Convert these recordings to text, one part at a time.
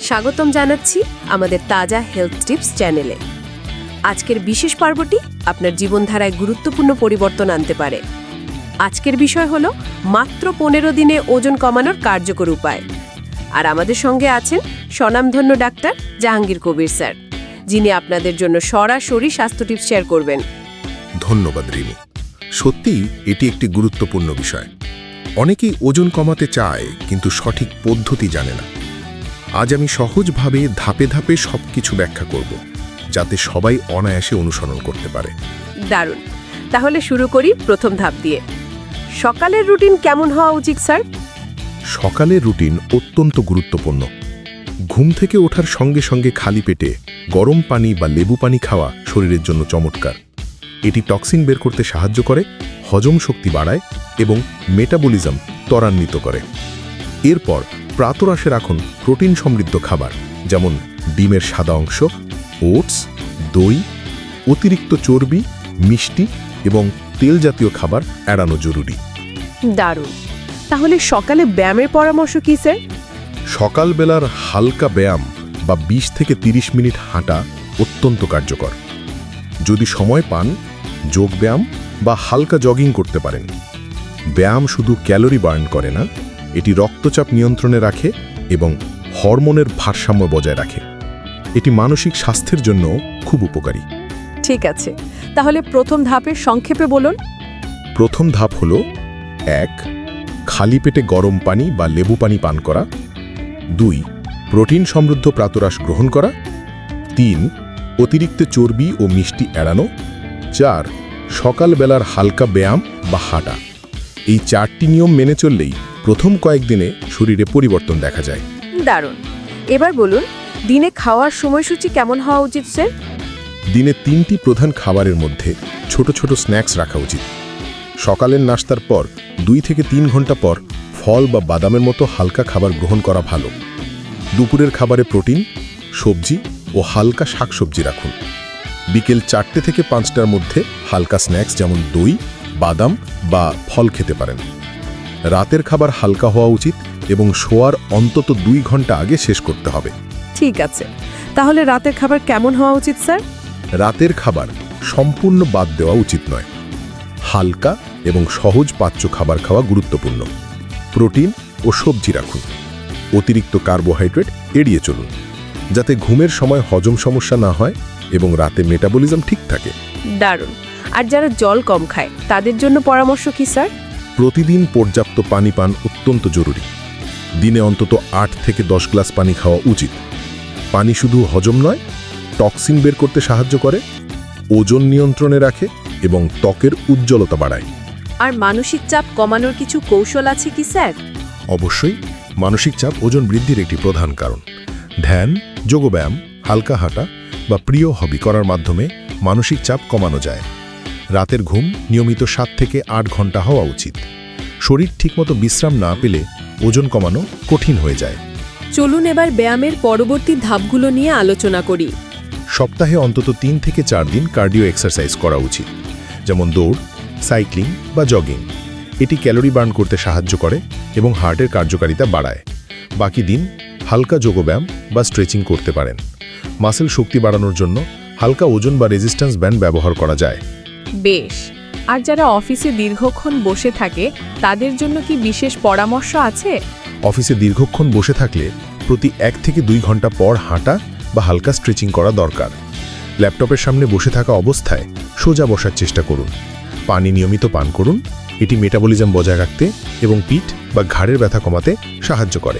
স্বাগতম জানাচ্ছি আমাদের তাজা হেলথ টিপস চ্যানেলে আজকের বিশেষ পর্বটি আপনার জীবনধারায় গুরুত্বপূর্ণ পরিবর্তন আনতে পারে। আজকের বিষয় হলো, মাত্র পনেরো দিনে ওজন কমানোর কার্যকর উপায়। আর আমাদের সঙ্গে আছেন স্বনামধন্য ডাক্তার জাহাঙ্গীর কবির স্যার, যিনি আপনাদের জন্য সরাসরি স্বাস্থ্য টিপস শেয়ার করবেন। ধন্যবাদ রিমি। সত্যিই এটি একটি গুরুত্বপূর্ণ বিষয়। অনেকেই ওজন কমাতে চায়, কিন্তু সঠিক পদ্ধতি জানে না। আজ আমি সহজভাবে ধাপে ধাপে সবকিছু ব্যাখ্যা করব যাতে সবাই অনায়াসে অনুসরণ করতে পারে। দারুণ। তাহলে শুরু করি প্রথম ধাপ দিয়ে। সকালের রুটিন কেমন হওয়া উচিত স্যার? সকালের রুটিন অত্যন্ত গুরুত্বপূর্ণ। ঘুম থেকে ওঠার সঙ্গে সঙ্গে খালি পেটে গরম পানি বা লেবু পানি খাওয়া শরীরের জন্য চমৎকার। এটি টক্সিন বের করতে সাহায্য করে হজম শক্তি বাড়ায় এবং মেটাবলিজম ত্বরান্বিত করে। এরপর প্রাতরাশে রাখুন প্রোটিন সমৃদ্ধ খাবার যেমন ডিমের সাদা অংশ ওটস দই অতিরিক্ত চর্বি মিষ্টি এবং তেল জাতীয় খাবার এড়ানো জরুরি। দারুণ। তাহলে সকালে ব্যায়ামের পরামর্শ কি স্যার? সকালবেলার হালকা ব্যায়াম বা ২০ থেকে ৩০ মিনিট হাঁটা অত্যন্ত কার্যকর। যদি সময় পান যোগ ব্যায়াম বা হালকা জগিং করতে পারেন। ব্যায়াম শুধু ক্যালোরি বার্ন করে না এটি রক্তচাপ নিয়ন্ত্রণে রাখে এবং হরমোনের ভারসাম্য বজায় রাখে। এটি মানসিক স্বাস্থ্যের জন্য খুব উপকারী। ঠিক আছে। তাহলে প্রথম ধাপের সংক্ষেপে বলুন। প্রথম ধাপ হল এক খালি পেটে গরম পানি বা লেবু পানি পান করা। দুই প্রোটিন সমৃদ্ধ প্রাতরাস গ্রহণ করা। তিন অতিরিক্ত চর্বি ও মিষ্টি এড়ানো। চার সকালবেলার হালকা ব্যায়াম বা হাঁটা। এই চারটি নিয়ম মেনে চললেই প্রথম কয়েকদিনে শরীরে পরিবর্তন দেখা যায়। দারুণ। এবার বলুন দিনে খাওয়ার সময়সূচি কেমন হওয়া উচিত স্যার? দিনে তিনটি প্রধান খাবারের মধ্যে ছোট ছোট স্ন্যাক্স রাখা উচিত। সকালের নাস্তার পর দুই থেকে তিন ঘণ্টা পর ফল বা বাদামের মতো হালকা খাবার গ্রহণ করা ভালো। দুপুরের খাবারে প্রোটিন সবজি ও হালকা শাকসবজি রাখুন। বিকেল চারটে থেকে পাঁচটার মধ্যে হালকা স্ন্যাক্স যেমন দই বাদাম বা ফল খেতে পারেন। রাতের খাবার হালকা হওয়া উচিত এবং শোয়ার অন্তত দুই ঘণ্টা আগে শেষ করতে হবে। ঠিক আছে। তাহলে রাতের খাবার কেমন হওয়া উচিত স্যার? রাতের খাবার সম্পূর্ণ বাদ দেওয়া উচিত নয়। হালকা এবং সহজ পাচ্য খাবার খাওয়া গুরুত্বপূর্ণ। প্রোটিন ও সবজি রাখুন। অতিরিক্ত কার্বোহাইড্রেট এড়িয়ে চলুন যাতে ঘুমের সময় হজম সমস্যা না হয় এবং রাতে মেটাবলিজম ঠিক থাকে। দারুণ। আর যারা জল কম খায় তাদের জন্য পরামর্শ কি স্যার? প্রতিদিন পর্যাপ্ত পানি পান অত্যন্ত জরুরি। দিনে অন্তত আট থেকে দশ গ্লাস পানি খাওয়া উচিত। পানি শুধু হজম নয় টক্সিন বের করতে সাহায্য করে ওজন নিয়ন্ত্রণে রাখে এবং ত্বকের উজ্জ্বলতা বাড়ায়। আর মানসিক চাপ কমানোর কিছু কৌশল আছে কি স্যার? অবশ্যই মানসিক চাপ ওজন বৃদ্ধির একটি প্রধান কারণ। ধ্যান যোগব্যায়াম হালকা হাঁটা বা প্রিয় হবি করার মাধ্যমে মানসিক চাপ কমানো যায়। রাতের ঘুম নিয়মিত সাত থেকে আট ঘণ্টা হওয়া উচিত। শরীর ঠিকমতো বিশ্রাম না পেলে ওজন কমানো কঠিন হয়ে যায়। চলুন এবার ব্যায়ামের পরবর্তী ধাপগুলো নিয়ে আলোচনা করি। সপ্তাহে অন্তত তিন থেকে চার দিন কার্ডিও এক্সারসাইজ করা উচিত যেমন দৌড় সাইক্লিং বা জগিং। এটি ক্যালোরি বার্ন করতে সাহায্য করে এবং হার্টের কার্যকারিতা বাড়ায়। বাকি দিন হালকা যোগব্যায়াম বা স্ট্রেচিং করতে পারেন। মাসেল শক্তি বাড়ানোর জন্য হালকা ওজন বা রেজিস্ট্যান্স ব্যান্ড ব্যবহার করা যায়। বেশ। আর যারা অফিসে দীর্ঘক্ষণ বসে থাকে তাদের জন্য কি বিশেষ পরামর্শ আছে? অফিসে দীর্ঘক্ষণ বসে থাকলে প্রতি এক থেকে দুই ঘণ্টা পর হাঁটা বা হালকা স্ট্রেচিং করা দরকার। ল্যাপটপের সামনে বসে থাকা অবস্থায় সোজা বসার চেষ্টা করুন। পানি নিয়মিত পান করুন। এটি মেটাবলিজম বজায় রাখতে এবং পিঠ বা ঘাড়ের ব্যথা কমাতে সাহায্য করে।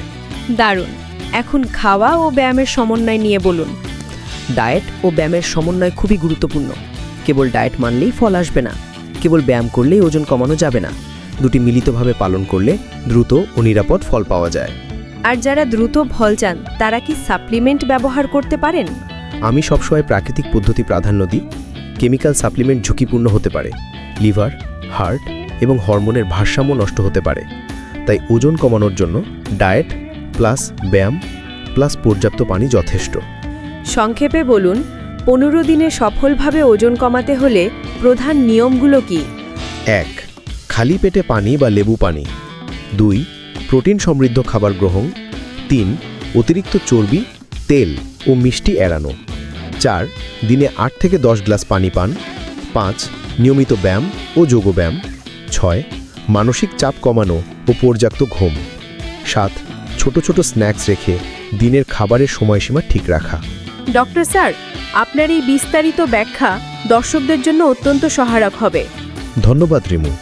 দারুণ। এখন খাওয়া ও ব্যায়ামের সমন্বয় নিয়ে বলুন। ডায়েট ও ব্যায়ামের সমন্বয় খুবই গুরুত্বপূর্ণ। কেবল ডায়েট মানলেই ফল আসবে না। কেবল ব্যায়াম করলেই ওজন কমানো যাবে না। দুটি মিলিতভাবে পালন করলে দ্রুত ও নিরাপদ ফল পাওয়া যায়। আর যারা দ্রুত ফল চান তারা কি সাপ্লিমেন্ট ব্যবহার করতে পারেন? আমি সবসময় প্রাকৃতিক পদ্ধতি প্রাধান্য দিই। কেমিক্যাল সাপ্লিমেন্ট ঝুঁকিপূর্ণ হতে পারে। লিভার হার্ট এবং হরমোনের ভারসাম্য নষ্ট হতে পারে। তাই ওজন কমানোর জন্য ডায়েট প্লাস ব্যায়াম প্লাস পর্যাপ্ত পানি যথেষ্ট। সংক্ষেপে বলুন পনেরো দিনে সফলভাবে ওজন কমাতে হলে প্রধান নিয়মগুলো কি? এক, খালি পেটে পানি বা লেবু পানি। দুই, প্রোটিন সমৃদ্ধ খাবার গ্রহণ। তিন, অতিরিক্ত চর্বি, তেল ও মিষ্টি এড়ানো। চার, দিনে আট থেকে দশ গ্লাস পানি পান। পাঁচ, নিয়মিত ব্যায়াম ও যোগব্যায়াম। ছয়, মানসিক চাপ কমানো ও পর্যাপ্ত ঘুম। সাত, ছোট ছোট স্ন্যাক্স রেখে দিনের খাবারের সময়সীমা ঠিক রাখা। ডক্টর স্যার আপনার এই বিস্তারিত ব্যাখ্যা দর্শকদের জন্য অত্যন্ত সহায়ক হবে। ধন্যবাদ রিমু।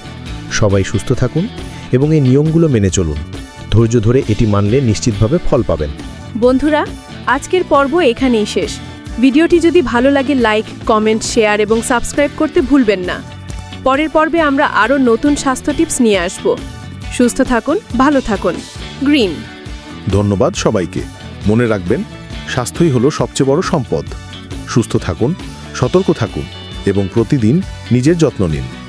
সবাই সুস্থ থাকুন এবং এই নিয়মগুলো মেনে চলুন। ধৈর্য ধরে এটি মানলে নিশ্চিতভাবে ফল পাবেন। বন্ধুরা আজকের পর্ব এখানেই শেষ। ভিডিওটি যদি ভালো লাগে লাইক কমেন্ট শেয়ার এবং সাবস্ক্রাইব করতে ভুলবেন না। পরের পর্বে আমরা আরও নতুন স্বাস্থ্য টিপস নিয়ে আসব। সুস্থ থাকুন ভালো থাকুন। গ্রিন। ধন্যবাদ সবাইকে। মনে রাখবেন স্বাস্থ্যই হলো সবচেয়ে বড় সম্পদ। সুস্থ থাকুন সতর্ক থাকুন এবং প্রতিদিন নিজের যত্ন নিন।